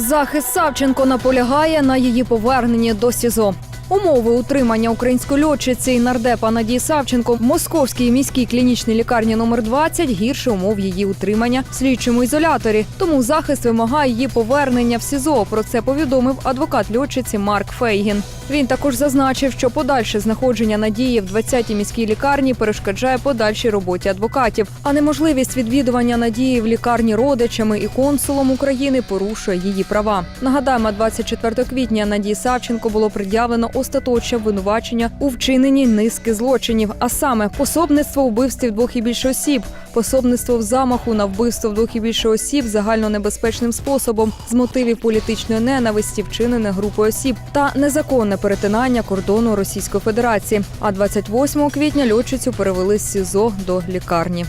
Захист Савченко наполягає на її поверненні до СІЗО. Умови утримання української льотчиці і нардепа Надії Савченко в московській міській клінічній лікарні номер 20 гірше умов її утримання в слідчому ізоляторі. Тому захист вимагає її повернення в СІЗО. Про це повідомив адвокат льотчиці Марк Фейгін. Він також зазначив, що подальше знаходження Надії в 20-й міській лікарні перешкоджає подальшій роботі адвокатів, а неможливість відвідування Надії в лікарні родичами і консулом України порушує її права. Нагадаємо, 24 квітня Надії Савченко було пред'явлено остаточне обвинувачення у вчиненні низки злочинів, а саме пособництво вбивстві двох і більше осіб, пособництво в замаху на вбивство двох і більше осіб загальнонебезпечним способом з мотивів політичної ненависті, вчинене групою осіб, та незаконне перетинання кордону Російської Федерації. А 28 квітня льотчицю перевели з СІЗО до лікарні.